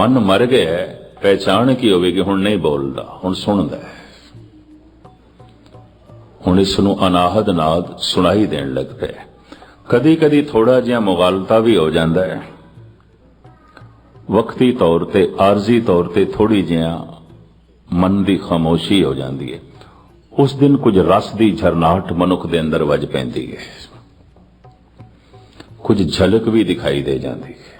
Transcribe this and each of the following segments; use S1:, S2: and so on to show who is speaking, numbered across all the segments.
S1: ਮਨ ਮਰ ਗਿਆ, ਪਹਿਚਾਣ ਕੀ ਹੋਵੇਗੀ, ਹੁਣ ਨਹੀਂ ਬੋਲਦਾ, ਹੁਣ ਸੁਣਦਾ ਹੈ। ਹੁਣ ਇਸ ਨੂੰ ਅਨਾਹਦ ਨਾਦ ਸੁਣਾਈ ਦੇਣ ਲੱਗਦਾ ਪਿਆ ਕਦੀ ਕਦੀ ਥੋੜਾ ਜਿਹਾ ਮੁਗਾਲਤਾ ਵੀ ਹੋ ਜਾਂਦਾ ਹੈ। ਵਕਤੀ ਤੌਰ ਤੇ, ਆਰਜ਼ੀ ਤੌਰ ਤੇ ਥੋੜੀ ਜਿਹਾ ਮਨ ਦੀ ਖਾਮੋਸ਼ੀ ਹੋ ਜਾਂਦੀ ਹੈ। ਉਸ ਦਿਨ ਕੁਝ ਰਸ ਦੀ ਝਰਨਾਹਟ ਮਨੁੱਖ ਦੇ ਅੰਦਰ ਵੱਜ ਪੈਂਦੀ ਹੈ। ਕੁਝ ਝਲਕ ਵੀ ਦਿਖਾਈ ਦੇ ਜਾਂਦੀ ਹੈ।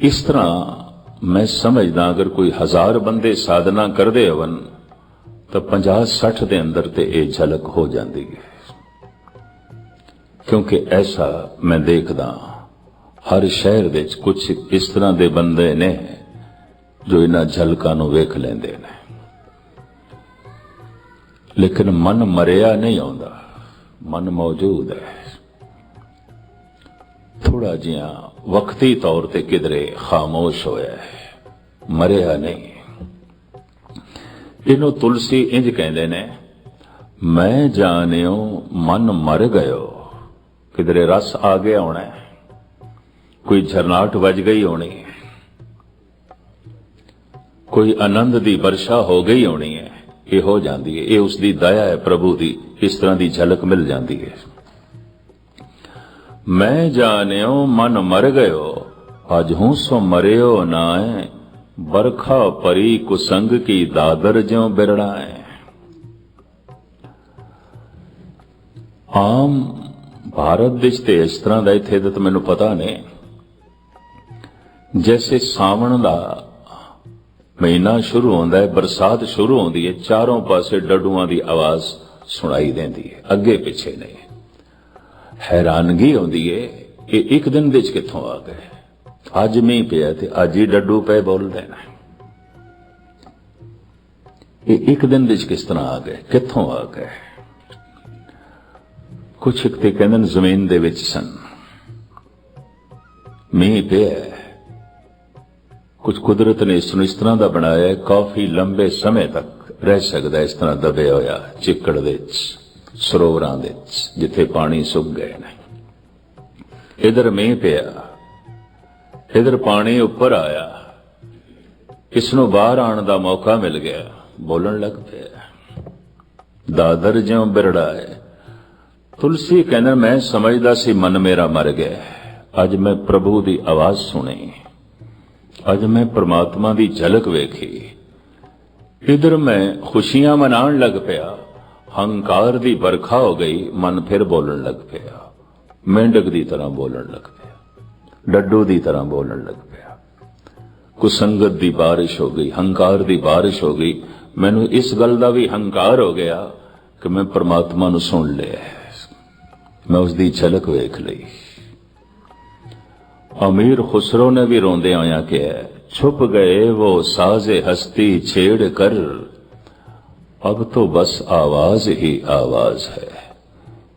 S1: ਇਸ ਤਰ੍ਹਾਂ ਮੈਂ ਸਮਝਦਾ, ਅਗਰ ਕੋਈ ਹਜ਼ਾਰ ਬੰਦੇ ਸਾਧਨਾ ਕਰਦੇ ਹੋਵਨ, ਤਾਂ 50 60 ਦੇ ਅੰਦਰ ਤੇ ਇਹ ਝਲਕ ਹੋ ਜਾਂਦੀ ਹੈ। ਕਿਉਂਕਿ ਐਸਾ ਮੈਂ ਦੇਖਦਾ ਹਰ ਸ਼ਹਿਰ ਵਿੱਚ ਕੁਝ ਇਸ ਤਰ੍ਹਾਂ ਦੇ ਬੰਦੇ ਨੇ ਜੋ ਇਹਨਾਂ ਝਲਕਾਂ ਨੂੰ ਵੇਖ ਲੈਂਦੇ ਨੇ। ਲੇਕਿਨ ਮਨ ਮਰਿਆ ਨਹੀਂ ਆਉਂਦਾ, ਮਨ ਮੌਜੂਦ ਹੈ। ਥੋੜਾ ਜਿਹਾ ਵਕਤੀ ਤੌਰ ਤੇ ਕਿਧਰੇ ਖਾਮੋਸ਼ ਹੋਇਆ ਹੈ। ਮਰਿਆ ਨਹੀਂ। ਇਹਨੂੰ ਤੁਲਸੀ ਇੰਜ ਕਹਿੰਦੇ ਨੇ, ਮੈਂ ਜਾਣਿਓ, ਮਨ ਮਰ ਗਇਓ। ਕਿਧਰੇ ਰਸ ਆ ਗਿਆ ਹੋਣਾ ਕੋਈ ਝਰਨਾਟ ਵੱਜ ਗਈ ਹੋਣੀ ਕੋਈ ਆਨੰਦ ਦੀ ਵਰਸ਼ਾ ਹੋ ਗਈ ਹੋਣੀ ਹੈ। ਇਹ ਹੋ ਜਾਂਦੀ ਹੈ। ਇਹ ਉਸ ਦੀ ਦਇਆ ਹੈ, ਪ੍ਰਭੂ ਦੀ। ਇਸ ਤਰ੍ਹਾਂ ਦੀ ਝਲਕ ਮਿਲ ਜਾਂਦੀ ਹੈ। ਮੈਂ ਜਾਣਿਓ ਮਨ ਮਰ ਗਇਓ, ਅਜ ਹੂੰ ਸੋ ਮਰਿਓ ਨਾਏ ਬਰਖਾ ਪਰੀ ਕੁਸੰਗ ਕੀ ਦਾਦਰ ਜਿਉ ਬਿਰੜਾਏ ਆਮ ਭਾਰਤ ਵਿੱਚ ਤੇ ਇਸ ਤਰ੍ਹਾਂ ਦਾ ਇੱਥੇ ਤਾਂ ਮੈਨੂੰ ਪਤਾ ਨਹੀਂ। ਜੈਸੇ ਸਾਵਣ ਦਾ ਮਹੀਨਾ ਸ਼ੁਰੂ ਹੁੰਦਾ ਹੈ, ਬਰਸਾਤ ਸ਼ੁਰੂ ਹੁੰਦੀ ਹੈ, ਚਾਰੋਂ ਪਾਸੇ ਡੱਡੂਆਂ ਦੀ ਆਵਾਜ਼ ਸੁਣਾਈ ਦਿੰਦੀ ਹੈ, ਅੱਗੇ ਪਿੱਛੇ ਨਹੀਂ। ਹੈਰਾਨਗੀ ਆਉਂਦੀ ਏ, ਇਹ ਇੱਕ ਦਿਨ ਵਿੱਚ ਕਿੱਥੋਂ ਆ ਗਏ? ਅੱਜ ਮੀਂਹ ਪਿਆ ਤੇ ਅੱਜ ਹੀ ਡੱਡੂ ਪਏ ਬੋਲਦੇ ਨੇ ਇਹ ਇੱਕ ਦਿਨ ਵਿੱਚ ਕਿਸ ਤਰ੍ਹਾਂ ਆ ਗਏ? ਕਿੱਥੋਂ ਆ ਗਏ? ਕੁਛ ਇੱਕ ਤੇ ਕਹਿੰਦੇ ਨੇ ਜ਼ਮੀਨ ਦੇ ਵਿੱਚ ਸਨ। ਮੀਂਹ ਪਿਆ ਕੁਝ ਕੁਦਰਤ ਨੇ ਇਸ ਨੂੰ ਇਸ ਤਰ੍ਹਾਂ ਦਾ ਬਣਾਇਆ ਕਾਫੀ ਲੰਬੇ ਸਮੇਂ ਤੱਕ ਰਹਿ ਸਕਦਾ ਇਸ ਤਰ੍ਹਾਂ ਦਬਿਆ ਹੋਇਆ ਚਿੱਕੜ ਦੇ ਵਿੱਚ। ਸਰੋਵਰਾਂ ਦੇ ਵਿੱਚ, ਜਿੱਥੇ ਪਾਣੀ ਸੁੱਕ ਗਏ ਨੇ ਇਧਰ ਮੀਂਹ ਪਿਆ। ਇਧਰ ਪਾਣੀ ਉੱਪਰ ਆਇਆ। ਇਸ ਨੂੰ ਬਾਹਰ ਆਉਣ ਦਾ ਮੌਕਾ ਮਿਲ ਗਿਆ। ਬੋਲਣ ਲੱਗ ਪਿਆ। ਦਾਦਰ ਜਿਉ ਬਿਰੜਾਏ। ਤੁਲਸੀ ਕਹਿੰਦਾ, ਮੈਂ ਸਮਝਦਾ ਸੀ ਮਨ ਮੇਰਾ ਮਰ ਗਿਆ। ਅੱਜ ਮੈਂ ਪ੍ਰਭੂ ਦੀ ਆਵਾਜ਼ ਸੁਣੀ। ਅੱਜ ਮੈਂ ਪ੍ਰਮਾਤਮਾ ਦੀ ਝਲਕ ਵੇਖੀ। ਇਧਰ ਮੈਂ ਖੁਸ਼ੀਆਂ ਮਨਾਉਣ ਲੱਗ ਪਿਆ। ਹੰਕਾਰ ਦੀ ਵਰਖਾ ਹੋ ਗਈ, ਮਨ ਫਿਰ ਬੋਲਣ ਲੱਗ ਪਿਆ। ਮੇਂਢਕ ਦੀ ਤਰ੍ਹਾਂ ਬੋਲਣ ਲੱਗ ਪਿਆ। ਡੱਡੂ ਦੀ ਤਰ੍ਹਾਂ ਬੋਲਣ ਲੱਗ ਪਿਆ। ਕੁਸੰਗਤ ਦੀ ਬਾਰਿਸ਼ ਹੋ ਗਈ, ਹੰਕਾਰ ਦੀ ਬਾਰਿਸ਼ ਹੋ ਗਈ। ਮੈਨੂੰ ਇਸ ਗੱਲ ਦਾ ਵੀ ਹੰਕਾਰ ਹੋ ਗਿਆ ਕਿ ਮੈਂ ਪ੍ਰਮਾਤਮਾ ਨੂੰ ਸੁਣ ਲਿਆ। ਮੈਂ ਉਸ ਦੀ ਝਲਕ ਵੇਖ ਲਈ। ਅਮੀਰ ਖੁਸਰੋ ਨੇ ਵੀ ਰੋਂਦੇ ਆਇਆ ਕਿ ਛੁਪ ਗਏ ਉਹ ਸਾਜ਼ੇ ਹਸਤੀ ਛੇੜ ਕਰ ਅਬ तो बस आवाज ही आवाज है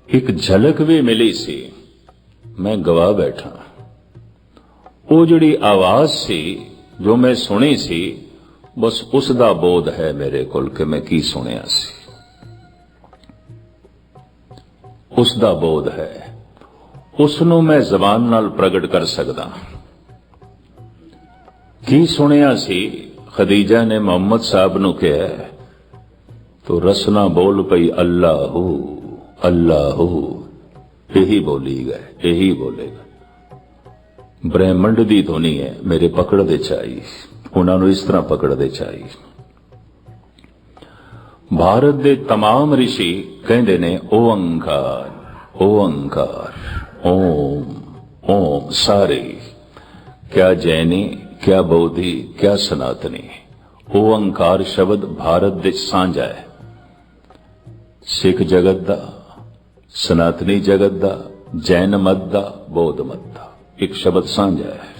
S1: ਇੱਕ ਝਲਕ ਵੀ ਮਿਲੀ ਸੀ ਮੈਂ ਗਵਾ ਬੈਠਾ ਉਹ ਜਿਹੜੀ ਆਵਾਜ਼ ਸੀ ਜੋ ਮੈਂ ਸੁਣੀ ਸੀ ਬਸ ਉਸ ਦਾ ਬੋਧ ਹੈ ਮੇਰੇ ਕੋਲ ਕਿ ਮੈਂ ਕੀ ਸੁਣਿਆ ਸੀ ਉਸ ਦਾ ਬੋਧ ਹੈ ਉਸ ਨੂੰ ਮੈਂ ਜ਼ਬਾਨ ਨਾਲ ਪ੍ਰਗਟ ਕਰ ਸਕਦਾ ਕੀ ਸੁਣਿਆ ਸੀ ਖਦੀਜਾ ਨੇ ਮੁਹੰਮਦ ਸਾਹਿਬ ਨੂੰ ਕਿਹਾ ਤੋ ਰਸਨਾ ਬੋਲ ਪਈ ਅੱਲਾਹੂ ਅੱਲਾਹੂ ਇਹੀ ਬੋਲੀ ਗਏ ਇਹੀ ਬੋਲੇਗਾ ਬ੍ਰਹਮੰਡ ਦੀ ਧੁਨੀ ਹੈ ਮੇਰੇ ਪਕੜ ਦੇ ਚਾਈ ਉਹਨਾਂ ਨੂੰ ਇਸ ਤਰ੍ਹਾਂ ਪਕੜ ਦੇ ਚਾਈ ਭਾਰਤ ਦੇ तमाम ઋષਿ ਕਹਿੰਦੇ ਨੇ ਓੰਕਾਰ ਓੰਕਾਰ ਓਮ ਓਮ ਸਾਰੇ ਕਿਆ ਜੈਨੀ ਕਿਆ ਬੋਧੀ ਕਿਆ ਸਨਾਤਨੀ ਓੰਕਾਰ ਸ਼ਬਦ ਭਾਰਤ ਵਿੱਚ ਸਾਂਝਾ ਹੈ ਸਿੱਖ ਜਗਤ ਦਾ, ਸਨਾਤਨੀ ਜਗਤ ਦਾ, ਜੈਨ ਮਤ ਦਾ, ਬੌਧ ਮਤ ਦਾ। ਇੱਕ ਸ਼ਬਦ ਸਾਂਝਾ ਹੈ।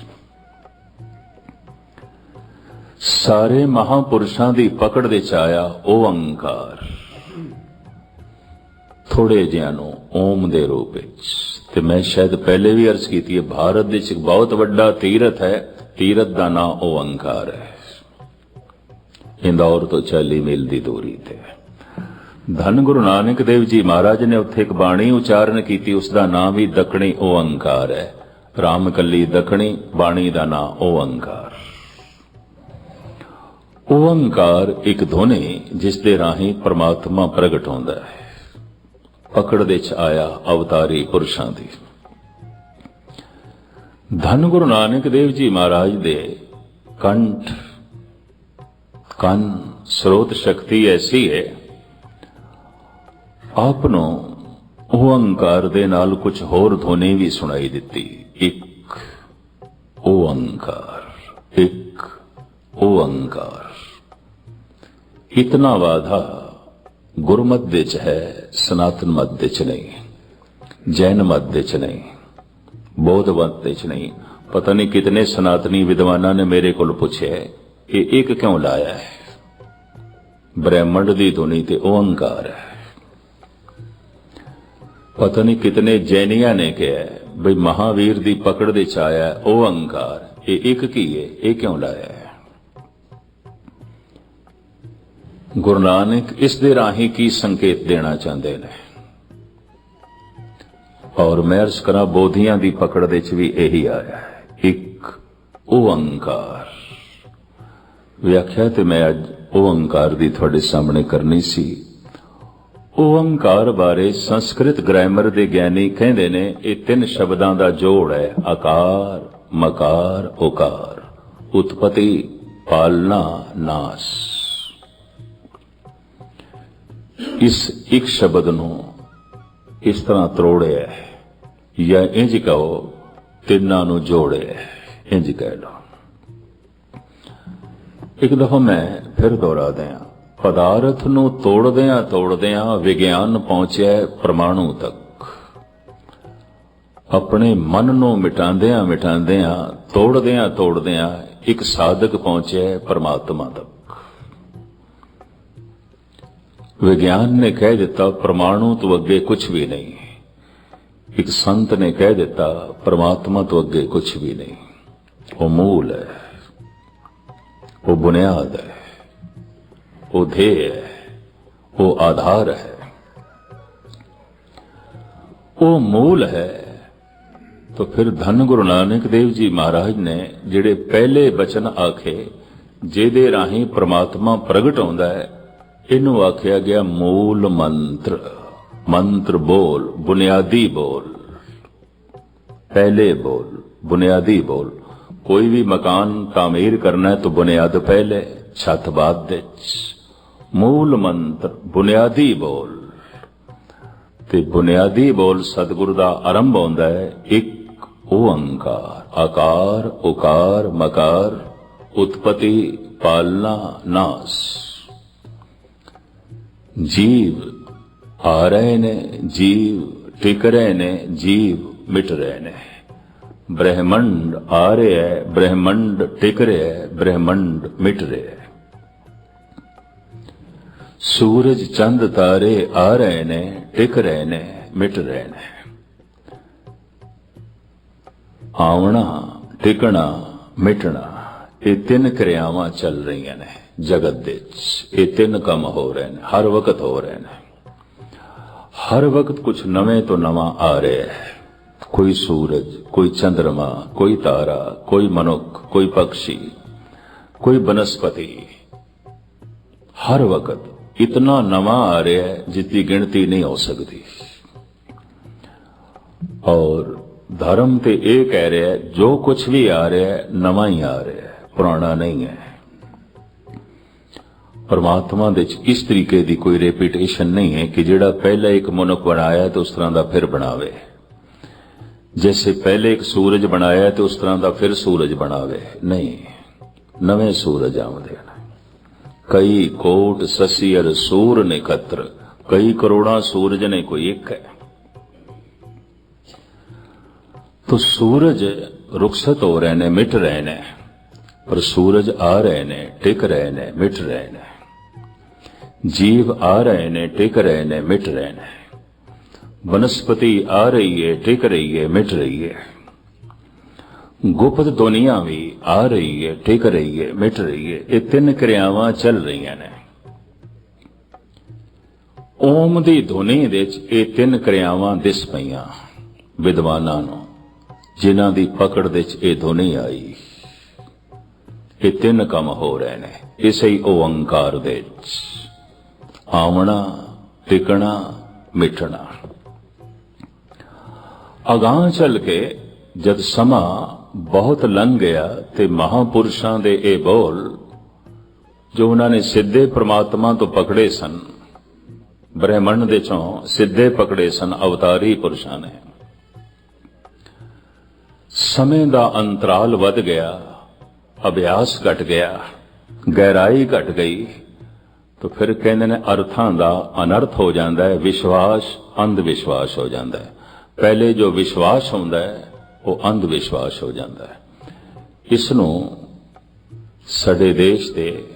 S1: ਸਾਰੇ ਮਹਾਪੁਰਸ਼ਾਂ ਦੀ ਪਕੜ ਵਿੱਚ ਆਇਆ ਓੰਕਾਰ ਥੋੜੇ ਜਿਹਾ ਨੂੰ ਓਮ ਦੇ ਰੂਪ ਵਿੱਚ। ਤੇ ਮੈਂ ਸ਼ਾਇਦ ਪਹਿਲੇ ਵੀ ਅਰਜ਼ ਕੀਤੀ ਹੈ, ਭਾਰਤ ਵਿੱਚ ਬਹੁਤ ਵੱਡਾ ਤੀਰਥ ਹੈ, ਤੀਰਥ ਦਾ ਨਾਮ ਓੰਕਾਰ ਹੈ। ਇੰਦੌਰ ਤੋਂ 40 ਮੀਲ ਦੀ ਦੂਰੀ ਤੇ। ਧੰਨ ਗੁਰੂ ਨਾਨਕ ਦੇਵ ਜੀ ਮਹਾਰਾਜ ਨੇ ਉੱਥੇ ਇੱਕ ਬਾਣੀ ਉਚਾਰਨ ਕੀਤੀ, ਉਸ ਦਾ ਨਾਮ ਵੀ ਦਕਣੀ ਓੰਕਾਰ ਹੈ। ਰਾਮ ਕੱਲੀ ਦਖਣੀ, ਬਾਣੀ ਦਾ ਨਾਂ ਓੰਕਾਰ ਓੰਕਾਰ ਇੱਕ ਧੁਨੀ ਜਿਸ ਦੇ ਰਾਹੀਂ ਪ੍ਰਮਾਤਮਾ ਪ੍ਰਗਟ ਹੁੰਦਾ ਹੈ। ਪਕੜ ਦੇ ਚ ਆਇਆ ਅਵਤਾਰੀ ਪੁਰਸ਼ਾਂ ਦੀ। ਧੰਨ ਗੁਰੂ ਨਾਨਕ ਦੇਵ ਜੀ ਮਹਾਰਾਜ ਦੇ ਕੰਠ, ਕੰਨ, ਸਰੋਤ ਸ਼ਕਤੀ ਐਸੀ ਹੈ ਆਪ ਨੂੰ ਉਹ ਅੰਕਾਰ ਦੇ ਨਾਲ ਕੁਝ ਹੋਰ ਧੁਨੀ ਵੀ ਸੁਣਾਈ ਦਿੱਤੀ। ਇੱਕ ਓੰਕਾਰ ਇੱਕ ਓੰਕਾਰ ਇਤਨਾ ਵਾਧਾ ਗੁਰਮਤ ਦੇ ਚ ਹੈ, ਸਨਾਤਨ ਮਤ ਦੇ ਚ ਨਹੀਂ, ਜੈਨ ਮਤ ਦੇ ਚ ਨਹੀਂ, ਬੌਧ ਮਤ ਦੇ ਚ ਨਹੀਂ। ਪਤਾ ਨਹੀਂ ਕਿਤਨੇ ਸਨਾਤਨੀ ਵਿਦਵਾਨਾਂ ਨੇ ਮੇਰੇ ਕੋਲ ਪੁੱਛਿਆ, ਇਹ ਇੱਕ ਕਿਉਂ ਲਾਇਆ ਹੈ? ਬ੍ਰਹਿਮੰਡ ਦੀ ਧੁਨੀ ਤੇ ਓੰਕਾਰ ਹੈ। ਪਤਾ ਨਹੀਂ ਕਿਤਨੇ ਜੈਨੀਆਂ ਨੇ ਕਿਹਾ ਬਈ ਮਹਾਵੀਰ ਦੀ ਪਕੜ ਦੇ ਚ ਆਇਆ ਉਹ ਅਹੰਕਾਰ ਇਹ ਇੱਕ ਕੀ ਹੈ, ਇਹ ਕਿਉਂ ਲਾਇਆ ਹੈ? ਗੁਰੂ ਨਾਨਕ ਇਸ ਦੇ ਰਾਹੀਂ ਕੀ ਸੰਕੇਤ ਦੇਣਾ ਚਾਹੁੰਦੇ ਨੇ? ਔਰ ਮੈਂ ਅਰਜ਼ ਕਰਾਂ ਬੋਧੀਆਂ ਦੀ ਪਕੜ ਦੇ ਚ ਵੀ ਇਹੀ ਆਇਆ ਹੈ, ਇੱਕ ਓੰਕਾਰ ਵਿਆਖਿਆ ਤੇ ਮੈਂ ਅੱਜ ਓੰਕਾਰ ਦੀ ਤੁਹਾਡੇ ਸਾਹਮਣੇ ਕਰਨੀ ਸੀ। ਓੰਕਾਰ ਬਾਰੇ ਸੰਸਕ੍ਰਿਤ ਗ੍ਰਾਮਰ ਦੇ ਗਿਆਨੀ ਕਹਿੰਦੇ ਨੇ, ਇਹ ਤਿੰਨ ਸ਼ਬਦਾਂ ਦਾ ਜੋੜ ਹੈ, ਆਕਾਰ, ਮਕਾਰ, ਓਕਾਰ। ਉਤਪਤੀ, ਪਾਲਣਾ, ਨਾਸ। ਇਸ ਇੱਕ ਸ਼ਬਦ ਨੂੰ ਇਸ ਤਰ੍ਹਾਂ ਤਰੋੜਿਆ ਹੈ, ਜਾਂ ਇੰਜ ਕਹੋ, ਤਿੰਨਾਂ ਨੂੰ ਜੋੜਿਆ ਹੈ, ਇੰਜ ਕਹਿ ਲਓ। ਇੱਕ ਦਫਾ ਮੈਂ ਫਿਰ ਦੁਹਰਾ ਦਿਆਂ ਪਦਾਰਥ ਨੂੰ ਤੋੜਦਿਆਂ ਤੋੜਦਿਆਂ ਵਿਗਿਆਨ ਪਹੁੰਚਿਆ ਪਰਮਾਣੂ ਤੱਕ। ਆਪਣੇ ਮਨ ਨੂੰ ਮਿਟਾਉਂਦਿਆਂ ਮਿਟਾਉਂਦਿਆਂ, ਤੋੜਦਿਆਂ ਤੋੜਦਿਆਂ ਇੱਕ ਸਾਧਕ ਪਹੁੰਚਿਆ ਪਰਮਾਤਮਾ ਤੱਕ। ਵਿਗਿਆਨ ਨੇ ਕਹਿ ਦਿੱਤਾ, ਪਰਮਾਣੂ ਤੋਂ ਅੱਗੇ ਕੁਝ ਵੀ ਨਹੀਂ। ਇੱਕ ਸੰਤ ਨੇ ਕਹਿ ਦਿੱਤਾ, ਪਰਮਾਤਮਾ ਤੋਂ ਅੱਗੇ ਕੁਝ ਵੀ ਨਹੀਂ। ਉਹ ਮੂਲ ਹੈ। ਉਹ ਬੁਨਿਆਦ ਹੈ। ਉਹ ਧੇ ਹੈ ਉਹ ਆਧਾਰ ਹੈ ਉਹ ਮੂਲ ਹੈ ਤਾਂ ਫਿਰ ਧੰਨ ਗੁਰੂ ਨਾਨਕ ਦੇਵ ਜੀ ਮਹਾਰਾਜ ਨੇ ਜਿਹੜੇ ਪਹਿਲੇ ਬਚਨ ਆਖੇ ਜਿਹਦੇ ਰਾਹੀਂ ਪ੍ਰਮਾਤਮਾ ਪ੍ਰਗਟ ਆਉਂਦਾ ਹੈ ਇਹਨੂੰ ਆਖਿਆ ਗਿਆ ਮੂਲ ਮੰਤਰ ਮੰਤਰ ਬੋਲ ਬੁਨਿਆਦੀ ਬੋਲ ਪਹਿਲੇ ਬੋਲ ਬੁਨਿਆਦੀ ਬੋਲ ਕੋਈ ਵੀ ਮਕਾਨ ਤਾਮੀਰ ਕਰਨਾ ਹੈ ਤਾਂ ਬੁਨਿਆਦ ਪਹਿਲੇ ਛੱਤ ਬਾਅਦ ਦੇ ਮੂਲ ਮੰਤਰ ਬੁਨਿਆਦੀ ਬੋਲ। ਤੇ ਬੁਨਿਆਦੀ ਬੋਲ ਸਤਿਗੁਰੂ ਦਾ ਆਰੰਭ ਹੁੰਦਾ ਹੈ, ਇੱਕ ਓੰਕਾਰ ਆਕਾਰ, ਉਕਾਰ, ਮਕਾਰ, ਉਤਪਤੀ ਪਾਲਨਾ ਨਾਸ। ਜੀਵ ਆ ਰਹੇ ਨੇ, ਜੀਵ ਟਿਕ ਰਹੇ ਨੇ, ਜੀਵ ਮਿਟ ਰਹੇ ਨੇ। ਬ੍ਰਹਿਮੰਡ ਆ ਰਿਹਾ ਹੈ, ਬ੍ਰਹਿਮੰਡ ਟਿਕ ਰਿਹਾ ਹੈ, ਬ੍ਰਹਿਮੰਡ ਮਿਟ ਰਿਹਾ ਹੈ। ਸੂਰਜ ਚੰਦ ਤਾਰੇ ਆ ਰਹੇ ਨੇ, ਟਿਕ ਰਹੇ ਨੇ, ਮਿਟ ਰਹੇ ਨੇ। ਆਉਣਾ ਟਿਕਣਾ, ਮਿਟਣਾ, ਇਹ ਤਿੰਨ ਕਿਰਿਆਵਾਂ ਚੱਲ ਰਹੀਆਂ ਨੇ ਜਗਤ ਦੇ ਵਿੱਚ। ਇਹ ਤਿੰਨ ਕੰਮ ਹੋ ਰਹੇ ਨੇ, ਹਰ ਵਕਤ ਹੋ ਰਹੇ ਨੇ। ਹਰ ਵਕਤ ਕੁਝ ਨਵੇਂ ਤੋਂ ਨਵਾਂ ਆ ਰਿਹਾ ਹੈ। ਕੋਈ ਸੂਰਜ, ਕੋਈ ਚੰ드ਰਮਾ ਕੋਈ ਤਾਰਾ, ਕੋਈ ਮਨੁੱਖ, ਕੋਈ ਪੰਛੀ ਕੋਈ ਬਨਸਪਤੀ। ਹਰ ਵਕਤ ਇਤਨਾ ਨਵਾਂ ਆ ਰਿਹਾ ਹੈ ਦੀ ਗਿਣਤੀ ਨਹੀਂ ਹੋ ਸਕਦੀ। ਔਰ ਧਰਮ ਤੇ ਇਹ ਕਹਿ ਰਿਹਾ ਹੈ, ਜੋ ਕੁਝ ਵੀ ਆ ਰਿਹਾ ਹੈ, ਨਵਾਂ ਹੀ ਆ ਰਿਹਾ ਹੈ, ਪੁਰਾਣਾ ਨਹੀਂ ਹੈ। ਪਰਮਾਤਮਾ ਦੇ ਵਿੱਚ ਇਸ ਤਰੀਕੇ ਦੀ ਕੋਈ ਰੈਪੀਟੇਸ਼ਨ ਨਹੀਂ ਹੈ ਕਿ ਜਿਹੜਾ ਪਹਿਲਾਂ ਇੱਕ ਮਨੁੱਖ ਬਣਾਇਆ ਤੇ ਉਸ ਤਰ੍ਹਾਂ ਦਾ ਫਿਰ ਬਣਾਵੇ। ਜੈਸੇ ਪਹਿਲੇ ਇੱਕ ਸੂਰਜ ਬਣਾਇਆ ਤੇ ਉਸ ਤਰ੍ਹਾਂ ਦਾ ਫਿਰ ਸੂਰਜ ਬਣਾਵੇ। ਨਹੀਂ, ਨਵੇਂ ਸੂਰਜ ਆਉਂਦੇ ਹਨ। ਕਈ ਕੋਟ ਸਸੀਰ ਸੂਰ ਨੇ ਕਤਰ ਕਈ ਕਰੋੜਾਂ ਸੂਰਜ ਨੇ ਕੋਈ ਇੱਕ ਹੈ ਤੋ ਸੂਰਜ ਰੁਖਸਤ ਹੋ ਰਹੇ ਨੇ ਮਿਟ ਰਹੇ ਨੇ ਪਰ ਸੂਰਜ ਆ ਰਹੇ ਨੇ ਟਿਕ ਰਹੇ ਨੇ ਮਿਟ ਰਹੇ ਨੇ ਜੀਵ ਆ ਰਹੇ ਨੇ ਟਿਕ ਰਹੇ ਨੇ ਮਿਟ ਰਹੇ ਨੇ ਬਨਸਪਤੀ ਆ ਰਹੀ ਹੈ ਟਿਕ ਰਹੀ ਹੈ ਮਿਟ ਰਹੀ ਹੈ ਗੁਪਤ ਦੁਨੀਆ ਵੀ ਆ ਰਹੀ ਹੈ ਟਿਕ ਰਹੀ ਹੈ, ਮਿਟ ਰਹੀ ਹੈ। ਇਹ ਤਿੰਨ ਕਿਰਿਆਵਾਂ ਚੱਲ ਰਹੀਆਂ ਨੇ। ਓਮ ਦੀ ਧੁਨੀ ਦੇ ਵਿੱਚ ਇਹ ਤਿੰਨ ਕਿਰਿਆਵਾਂ ਦਿਸ ਪਈਆਂ ਵਿਦਵਾਨਾਂ ਨੂੰ, ਜਿਨ੍ਹਾਂ ਦੀ ਪਕੜ ਦੇ ਚ ਇਹ ਧੁਨੀ ਆਈ। ਇਹ ਤਿੰਨ ਕੰਮ ਹੋ ਰਹੇ ਨੇ। ਇਸੇ ਹੀ ਓੰਕਾਰ ਦੇ ਵਿੱਚ। ਆਵਣਾ, ਟਿਕਣਾ, ਮਿਟਣਾ। ਅਗਾਂਹ ਚੱਲ ਕੇ ਜਦ ਸਮਾਂ ਬਹੁਤ ਲੰਘ ਗਿਆ ਤੇ ਮਹਾਪੁਰਸ਼ਾਂ ਦੇ ਇਹ ਬੋਲ ਜੋ ਉਹਨਾਂ ਨੇ ਸਿੱਧੇ ਪ੍ਰਮਾਤਮਾ ਤੋਂ ਪਕੜੇ ਸਨ, ਬ੍ਰਹਮੰਡ ਦੇ ਚੋਂ ਸਿੱਧੇ ਪਕੜੇ ਸਨ ਅਵਤਾਰੀ ਪੁਰਸ਼ਾਂ ਨੇ। ਸਮੇਂ ਦਾ ਅੰਤਰਾਲ ਵੱਧ ਗਿਆ, ਅਭਿਆਸ ਘਟ ਗਿਆ, ਗਹਿਰਾਈ ਘਟ ਗਈ, ਤਾਂ ਫਿਰ ਕਹਿੰਦੇ ਨੇ ਅਰਥਾਂ ਦਾ ਅਨਰਥ ਹੋ ਜਾਂਦਾ ਹੈ, ਵਿਸ਼ਵਾਸ ਅੰਧ ਵਿਸ਼ਵਾਸ ਹੋ ਜਾਂਦਾ ਹੈ। ਪਹਿਲੇ ਜੋ ਵਿਸ਼ਵਾਸ ਹੁੰਦਾ ਹੈ ਉਹ ਅੰਧ ਵਿਸ਼ਵਾਸ ਹੋ ਜਾਂਦਾ ਹੈ। ਇਸ ਨੂੰ ਸਾਡੇ ਦੇਸ਼ ਦੇ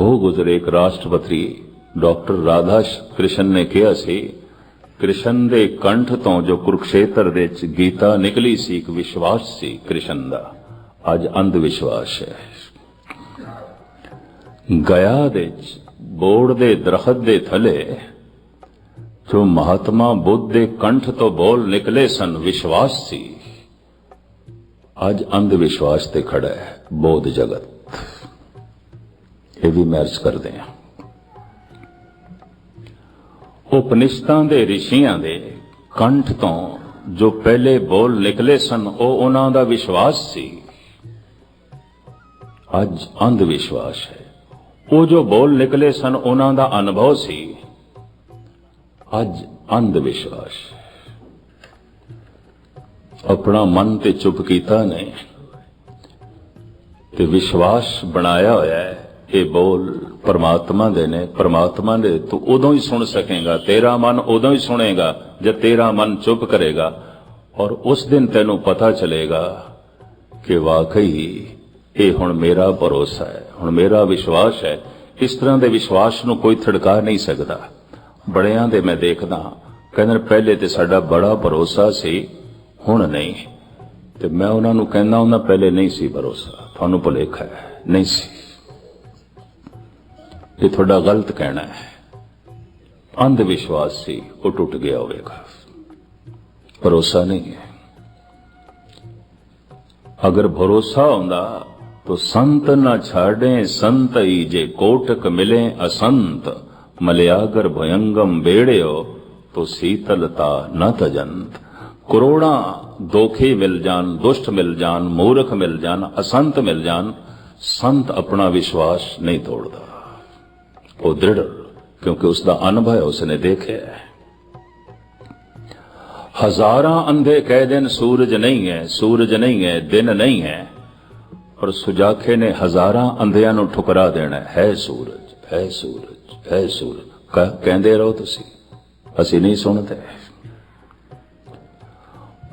S1: ਹੋ ਗੁਜ਼ਰੇ ਇੱਕ ਰਾਸ਼ਟਰਪਤੀ ਡਾਕਟਰ ਰਾਧਾ ਕ੍ਰਿਸ਼ਨ ਨੇ ਕਿਹਾ ਸੀ, ਕ੍ਰਿਸ਼ਨ ਦੇ ਕੰਠ ਤੋਂ ਜੋ ਕੁਰੂਕਸ਼ੇਤਰ ਦੇ ਵਿੱਚ ਗੀਤਾ ਨਿਕਲੀ ਸੀ, ਇੱਕ ਵਿਸ਼ਵਾਸ ਸੀ ਕ੍ਰਿਸ਼ਨ ਦਾ। ਅੱਜ ਅੰਧ ਵਿਸ਼ਵਾਸ ਹੈ। ਗਿਆ ਦੇ ਵਿੱਚ ਬੋੜ ਦੇ ਦਰਖਤ ਦੇ ਥਲੇ ਜੋ ਮਹਾਤਮਾ ਬੁੱਧ ਦੇ ਕੰਠ ਤੋਂ ਬੋਲ ਨਿਕਲੇ ਸਨ ਵਿਸ਼ਵਾਸ। ਸੀ ਅੱਜ ਅੰਧ ਵਿਸ਼ਵਾਸ ਤੇ ਖੜਾ ਹੈ, ਬੋਧ ਜਗਤ। ਇਹ ਵੀ ਮੈਰਜ ਕਰਦੇ ਆ ਉਪਨਿਸ਼ਦਾਂ ਦੇ ਰਿਸ਼ੀਆਂ ਦੇ ਕੰਠ ਤੋਂ ਜੋ ਪਹਿਲੇ ਬੋਲ ਨਿਕਲੇ ਸਨ, ਉਹ ਉਹਨਾਂ ਦਾ ਵਿਸ਼ਵਾਸ ਸੀ। ਅੱਜ ਅੰਧ ਵਿਸ਼ਵਾਸ ਹੈ। ਉਹ ਜੋ ਬੋਲ ਨਿਕਲੇ ਸਨ, ਉਹਨਾਂ ਦਾ ਅਨੁਭਵ ਸੀ। ਅੱਜ ਅੰਧ ਵਿਸ਼ਵਾਸ। ਆਪਣਾ ਮਨ ਤੇ ਚੁੱਪ ਕੀਤਾ ਨੇ ਤੇ ਵਿਸ਼ਵਾਸ ਬਣਾਇਆ ਹੋਇਆ ਹੈ। ਇਹ ਬੋਲ ਪਰਮਾਤਮਾ ਦੇ ਨੇ। ਪਰਮਾਤਮਾ ਦੇ ਤੂੰ ਉਦੋਂ ਹੀ ਸੁਣ ਸਕੇਗਾ, ਤੇਰਾ ਮਨ ਉਦੋਂ ਹੀ ਸੁਣੇਗਾ, ਜਦ ਤੇਰਾ ਮਨ ਚੁੱਪ ਕਰੇਗਾ ਔਰ ਉਸ ਦਿਨ ਤੈਨੂੰ ਪਤਾ ਚਲੇਗਾ ਕਿ ਵਾਕਈ ਇਹ ਹੁਣ ਮੇਰਾ ਭਰੋਸਾ ਹੈ, ਹੁਣ ਮੇਰਾ ਵਿਸ਼ਵਾਸ ਹੈ। ਇਸ ਤਰ੍ਹਾਂ ਦੇ ਵਿਸ਼ਵਾਸ ਨੂੰ ਕੋਈ ਥੜਕਾ ਨਹੀਂ ਸਕਦਾ। ਬੜਿਆਂ ਦੇ ਮੈਂ ਦੇਖਦਾ ਕਹਿੰਦੇ ਪਹਿਲੇ ਤੇ ਸਾਡਾ ਬੜਾ ਭਰੋਸਾ ਸੀ, ਹੁਣ ਨਹੀਂ। ਤੇ ਮੈਂ ਉਹਨਾਂ ਨੂੰ ਕਹਿੰਦਾ, ਉਹਨਾਂ ਪਹਿਲੇ ਨਹੀਂ ਸੀ ਭਰੋਸਾ। ਤੁਹਾਨੂੰ ਭੁਲੇਖਾ ਨਹੀਂ ਸੀ। ਇਹ ਤੁਹਾਡਾ ਗਲਤ ਕਹਿਣਾ ਹੈ। ਅੰਧ ਵਿਸ਼ਵਾਸ ਸੀ, ਉਹ ਟੁੱਟ ਗਿਆ ਹੋਵੇਗਾ। ਭਰੋਸਾ ਨਹੀਂ ਹੈ। ਅਗਰ ਭਰੋਸਾ ਹੁੰਦਾ, ਤੋ ਸੰਤ ਨਾ ਛਾੜੇ ਸੰਤਈ ਜੇ ਕੋਟਕ ਮਿਲੇ ਅਸੰਤ। ਮਲਿਆਗਰ ਭਯੰਗਮ ਬੇੜਿਓ, ਤੋ ਸੀਤਲਤਾ ਨ ਤਜੰਤ। ਕਰੋੜਾਂ ਦੋਖੇ ਮਿਲ ਜਾਣ, ਦੁਸ਼ਟ ਮਿਲ ਜਾਣ, ਮੂਰਖ ਮਿਲ ਜਾਣ, ਅਸੰਤ ਮਿਲ ਜਾਣ, ਸੰਤ ਆਪਣਾ ਵਿਸ਼ਵਾਸ ਨਹੀਂ ਤੋੜਦਾ। ਉਹ ਦ੍ਰਿੜ, ਕਿਉਂਕਿ ਉਸ ਦਾ ਅਨੁਭਵ ਹੈ ਉਸ ਨੇ ਦੇਖਿਆ ਹੈ। ਹਜ਼ਾਰਾਂ ਅੰਧੇ ਕਹਿ ਦੇਣ, ਸੂਰਜ ਨਹੀਂ ਹੈ, ਸੂਰਜ ਨਹੀਂ ਹੈ, ਦਿਨ ਨਹੀਂ ਹੈ। ਪਰ ਸੁਜਾਖੇ ਨੇ ਹਜ਼ਾਰਾਂ ਅੰਧਿਆਂ ਨੂੰ ਠੁਕਰਾ ਦੇਣਾ ਹੈ ਸੂਰਜ ਹੈ ਸੂਰਜ। ਹੈ ਸੂਰਜ ਕਹਿੰਦੇ ਰਹੋ ਤੁਸੀਂ। ਅਸੀਂ ਨਹੀਂ ਸੁਣਦੇ।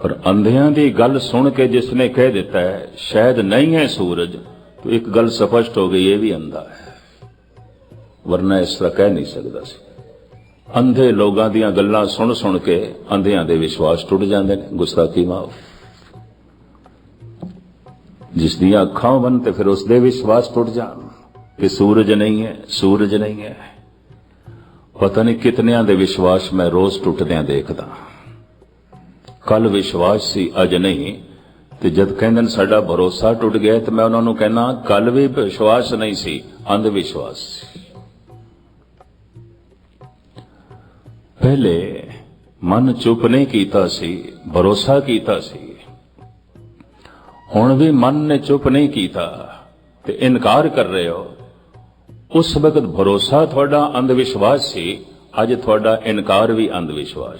S1: ਪਰ ਅੰਧਿਆਂ ਦੀ ਗੱਲ ਸੁਣ ਕੇ ਜਿਸ ਨੇ ਕਹਿ ਦਿੱਤਾ ਹੈ, ਸ਼ਾਇਦ ਨਹੀਂ ਹੈ ਸੂਰਜ, ਤਾਂ ਇੱਕ ਗੱਲ ਸਪਸ਼ਟ ਹੋ ਗਈ, ਇਹ ਵੀ ਅੰਧਾ ਹੈ। ਵਰਨਾ ਇਸ ਤਰ੍ਹਾਂ ਕਹਿ ਨਹੀਂ ਸਕਦਾ ਸੀ। ਅੰਧੇ ਲੋਕਾਂ ਦੀਆਂ ਗੱਲਾਂ ਸੁਣ ਸੁਣ ਕੇ ਅੰਧਿਆਂ ਦੇ ਵਿਸ਼ਵਾਸ ਟੁੱਟ ਜਾਂਦੇ ਨੇ। ਗੁਸਤਾਖੀ ਮਾਫ। ਜਿਸ ਦੀਆਂ ਅੱਖਾਂ ਬਨ ਤੇ ਫਿਰ ਉਸ ਦੇ ਵਿਸ਼ਵਾਸ ਟੁੱਟ ਜਾਣ ਕਿ ਸੂਰਜ ਨਹੀਂ ਹੈ, ਸੂਰਜ ਨਹੀਂ ਹੈ। ਪਤਾ ਨਹੀਂ ਕਿਤਨਿਆਂ ਦੇ ਵਿਸ਼ਵਾਸ ਮੈਂ ਰੋਜ਼ ਟੁੱਟਦਿਆਂ ਦੇਖਦਾ। ਕੱਲ ਵਿਸ਼ਵਾਸ ਸੀ, ਅੱਜ ਨਹੀਂ। ਤੇ ਜਦ ਕਹਿੰਦੇ ਸਾਡਾ ਭਰੋਸਾ ਟੁੱਟ ਗਿਆ ਤੇ ਮੈਂ ਉਹਨਾਂ ਨੂੰ ਕਹਿਣਾ ਕੱਲ ਵੀ ਵਿਸ਼ਵਾਸ ਨਹੀਂ ਸੀ, ਅੰਧ ਵਿਸ਼ਵਾਸ ਸੀ। ਪਹਿਲੇ ਮਨ ਚੁੱਪ ਨਹੀਂ ਕੀਤਾ ਸੀ, ਭਰੋਸਾ ਕੀਤਾ ਸੀ। ਹੁਣ ਵੀ ਮਨ ਨੇ ਚੁੱਪ ਨਹੀਂ ਕੀਤਾ, ਤੇ ਇਨਕਾਰ ਕਰ ਰਹੇ ਹੋ। ਉਸ ਵਕਤ ਭਰੋਸਾ ਤੁਹਾਡਾ ਅੰਧ ਵਿਸ਼ਵਾਸ ਸੀ, ਅੱਜ ਤੁਹਾਡਾ ਇਨਕਾਰ ਵੀ ਅੰਧ ਵਿਸ਼ਵਾਸ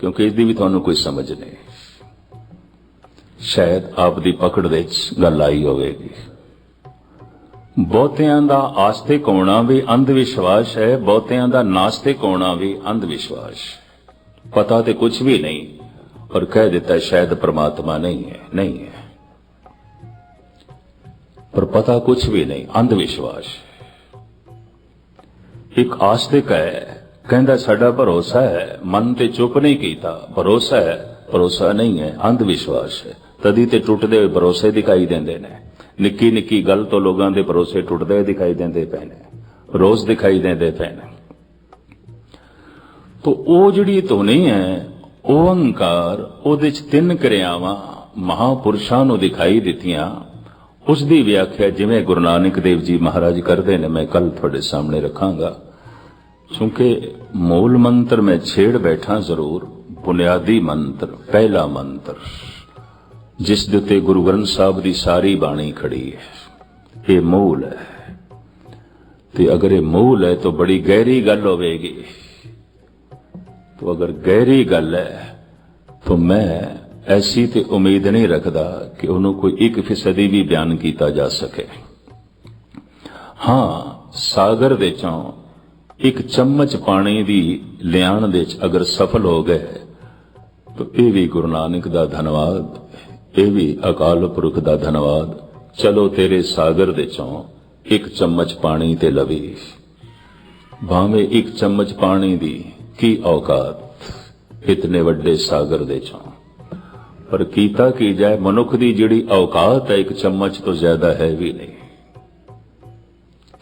S1: ਕਿਉਂਕਿ ਇਸ ਦੀ ਵੀ ਤੁਹਾਨੂੰ ਕੋਈ ਸਮਝ ਨਹੀਂ। ਸ਼ਾਇਦ ਆਪ ਦੀ ਪਕੜ ਵਿੱਚ ਗੱਲ ਆਈ ਹੋਵੇਗੀ। ਬਹੁਤਿਆਂ ਦਾ ਆਸਤਿਕ ਹੋਣਾ ਵੀ ਅੰਧ ਵਿਸ਼ਵਾਸ ਹੈ, ਬਹੁਤਿਆਂ ਦਾ ਨਾਸਤਿਕ ਹੋਣਾ ਵੀ ਅੰਧ ਵਿਸ਼ਵਾਸ ਪਤਾ ਤੇ ਕੁਝ ਵੀ ਨਹੀਂ, ਪਰ ਕਹਿ ਦਿੱਤਾ ਸ਼ਾਇਦ ਪ੍ਰਮਾਤਮਾ ਨਹੀਂ ਹੈ ਨਹੀਂ ਹੈ। ਪਰ ਪਤਾ ਕੁਝ ਵੀ ਨਹੀਂ ਅੰਧ ਵਿਸ਼ਵਾਸ ਇੱਕ ਆਸਤਿਕ ਹੈ। ਕਹਿੰਦਾ, ਸਾਡਾ ਭਰੋਸਾ ਹੈ, ਮਨ ਤੇ ਚੁੱਪ ਨਹੀਂ ਕੀਤਾ। ਭਰੋਸਾ ਹੈ, ਭਰੋਸਾ ਨਹੀਂ ਹੈ ਅੰਧ ਵਿਸ਼ਵਾਸ ਹੈ। ਤਦੀ ਤੇ ਟੁੱਟਦੇ ਹੋਏ ਭਰੋਸੇ ਦਿਖਾਈ ਦਿੰਦੇ ਨੇ। ਨਿੱਕੀ ਨਿੱਕੀ ਗੱਲ ਤੋਂ ਲੋਕਾਂ ਦੇ ਭਰੋਸੇ ਟੁੱਟਦੇ ਦਿਖਾਈ ਦਿੰਦੇ ਪਏ ਨੇ। ਰੋਜ਼ ਦਿਖਾਈ ਦਿੰਦੇ ਪਏ ਨੇ। ਤੋ ਉਹ ਜਿਹੜੀ ਧੁਨੀ ਹੈ ਓੰਕਾਰ ਉਹਦੇ ਚ ਤਿੰਨ ਕਿਰਿਆਵਾਂ ਮਹਾਪੁਰਸ਼ਾਂ ਨੂੰ ਦਿਖਾਈ ਦਿੱਤੀਆਂ। ਉਸ ਦੀ ਵਿਆਖਿਆ ਜਿਵੇਂ ਗੁਰੂ ਨਾਨਕ ਦੇਵ ਜੀ ਮਹਾਰਾਜ ਕਰਦੇ ਨੇ, ਮੈਂ ਕੱਲ ਤੁਹਾਡੇ ਸਾਹਮਣੇ ਰੱਖਾਂਗਾ। ਕਿਉਂਕਿ ਮੂਲ ਮੰਤਰ ਮੈਂ ਛੇੜ ਬੈਠਾ ਜ਼ਰੂਰ, ਬੁਨਿਆਦੀ ਮੰਤਰ, ਪਹਿਲਾ ਮੰਤਰ, ਜਿਸ ਦੇ ਉੱਤੇ ਗੁਰੂ ਗ੍ਰੰਥ ਸਾਹਿਬ ਦੀ ਸਾਰੀ ਬਾਣੀ ਖੜੀ ਹੈ। ਇਹ ਮੂਲ ਹੈ। ਤੇ ਅਗਰ ਇਹ ਮੂਲ ਹੈ, ਤਾਂ ਬੜੀ ਗਹਿਰੀ ਗੱਲ ਹੋਵੇਗੀ। ਤੋ ਅਗਰ ਗਹਿਰੀ ਗੱਲ ਹੈ, ਤਾਂ ਮੈਂ ਐਸੀ ਤੇ ਉਮੀਦ ਨਹੀਂ ਰੱਖਦਾ ਕਿ ਉਹਨੂੰ ਕੋਈ 1% ਵੀ ਬਿਆਨ ਕੀਤਾ ਜਾ ਸਕੇ। ਹਾਂ, ਸਾਗਰ ਦੇ ਚੋਂ ਇੱਕ ਚਮਚ ਪਾਣੀ ਦੀ ਲਿਆਣ ਦੇ ਚ ਅਗਰ ਸਫਲ ਹੋ ਗਏ, ਤਾਂ ਇਹ ਵੀ ਗੁਰੂ ਨਾਨਕ ਦਾ ਧੰਨਵਾਦ, ਇਹ ਵੀ ਅਕਾਲ ਪੁਰਖ ਦਾ ਧੰਨਵਾਦ। ਚਲੋ ਤੇਰੇ ਸਾਗਰ ਦੇ ਚੋਂ ਇੱਕ ਚਮਚ ਪਾਣੀ ਤੇ ਲਵੇ। ਭਾਵੇਂ ਇੱਕ ਚਮਚ ਪਾਣੀ ਦੀ ਕੀ ਔਕਾਤ, ਇਤਨੇ ਵੱਡੇ ਸਾਗਰ ਦੇ ਚੋਂ। ਪਰ ਕੀਤਾ ਕੀ ਜਾਏ ਮਨੁੱਖ ਦੀ ਜਿਹੜੀ ਔਕਾਤ ਹੈ ਇੱਕ ਚਮਚ ਤੋਂ ਜ਼ਿਆਦਾ ਹੈ ਵੀ ਨਹੀਂ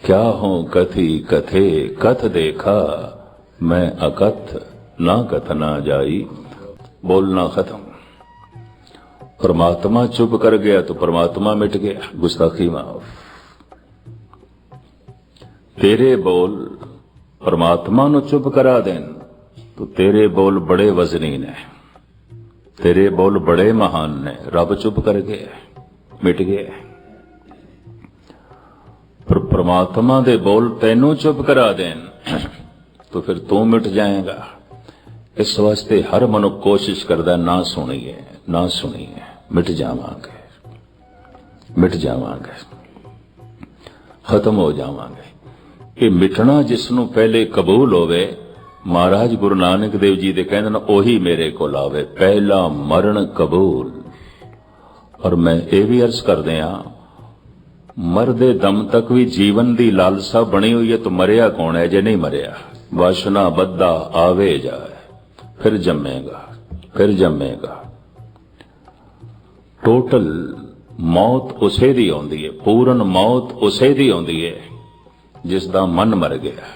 S1: क्या हो कथी कथे कथ देखा मैं अकथ ना कथना जाई बोलना खत्म परमात्मा चुप कर गया तो परमात्मा मिट गया गुस्ताखी माफ तेरे बोल परमात्मा नु चुप करा देन तो तेरे बोल बड़े वजनी ने ਤੇਰੇ ਬੋਲ ਬੜੇ ਮਹਾਨ ਨੇ। ਰੱਬ ਚੁੱਪ ਕਰ ਗਿਆ, ਮਿਟ ਗਿਆ। ਪਰ ਪ੍ਰਮਾਤਮਾ ਦੇ ਬੋਲ ਤੈਨੂੰ ਚੁੱਪ ਕਰਾ ਦੇਣ, ਤਾਂ ਫਿਰ ਤੂੰ ਮਿਟ ਜਾਏਗਾ। ਇਸ ਵਾਸਤੇ ਹਰ ਮਨੁੱਖ ਕੋਸ਼ਿਸ਼ ਕਰਦਾ ਨਾ ਸੁਣੀਏ ਨਾ ਸੁਣੀਏ, ਮਿਟ ਜਾਵਾਂਗੇ। ਮਿਟ ਜਾਵਾਂਗੇ। ਖਤਮ ਹੋ ਜਾਵਾਂਗੇ। ਇਹ ਮਿਟਣਾ ਜਿਸ ਨੂੰ ਪਹਿਲੇ ਕਬੂਲ ਹੋਵੇ ਮਹਾਰਾਜ ਗੁਰੂ ਨਾਨਕ ਦੇਵ ਜੀ ਦੇ ਕਹਿੰਦੇ ਨੇ ਉਹੀ ਮੇਰੇ ਕੋਲ ਆਵੇ, ਪਹਿਲਾ ਮਰਨ ਕਬੂਲ। ਔਰ ਮੈਂ ਇਹ ਵੀ ਅਰਜ਼ ਕਰਦੇ ਆ ਮਰਦੇ ਦਮ ਤੱਕ ਵੀ ਜੀਵਨ ਦੀ ਲਾਲਸਾ ਬਣੀ ਹੋਈ ਹੈ, ਤਾਂ ਮਰਿਆ ਕੌਣ ਹੈ? ਜੇ ਨਹੀਂ ਮਰਿਆ, ਵਾਸ਼ਨਾ ਬੱਦਾ ਆਵੇ ਜਾਏ, ਫਿਰ ਜੰਮੇਗਾ ਫਿਰ ਜੰਮੇਗਾ। ਟੋਟਲ ਮੌਤ ਉਸੇ ਦੀ ਆਉਂਦੀ ਹੈ, ਪੂਰਨ ਮੌਤ ਉਸੇ ਦੀ ਆਉਂਦੀ ਹੈ ਜਿਸ ਦਾ ਮਨ ਮਰ ਗਿਆ।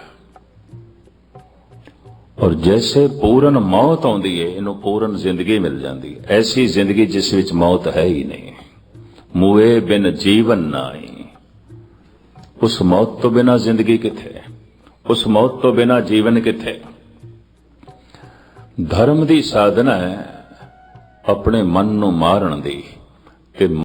S1: ਔਰ ਜੈਸੇ ਪੂਰਨ ਮੌਤ ਆਉਂਦੀ ਹੈ ਇਹਨੂੰ ਪੂਰਨ ਜ਼ਿੰਦਗੀ ਮਿਲ ਜਾਂਦੀ ਹੈ ਐਸੀ ਜ਼ਿੰਦਗੀ ਜਿਸ ਵਿੱਚ ਮੌਤ ਹੈ ਹੀ ਨਹੀਂ। ਮੂਏ ਬਿਨ ਜੀਵਨ ਨਾਈ ਉਸ ਮੌਤ ਤੋਂ ਬਿਨਾ ਜ਼ਿੰਦਗੀ ਕਿੱਥੇ ਉਸ ਮੌਤ ਤੋਂ ਬਿਨਾ ਜੀਵਨ ਕਿੱਥੇ ਧਰਮ ਦੀ ਸਾਧਨਾ ਹੈ ਆਪਣੇ ਮਨ ਨੂੰ ਮਾਰਨ ਦੀ ਤੇ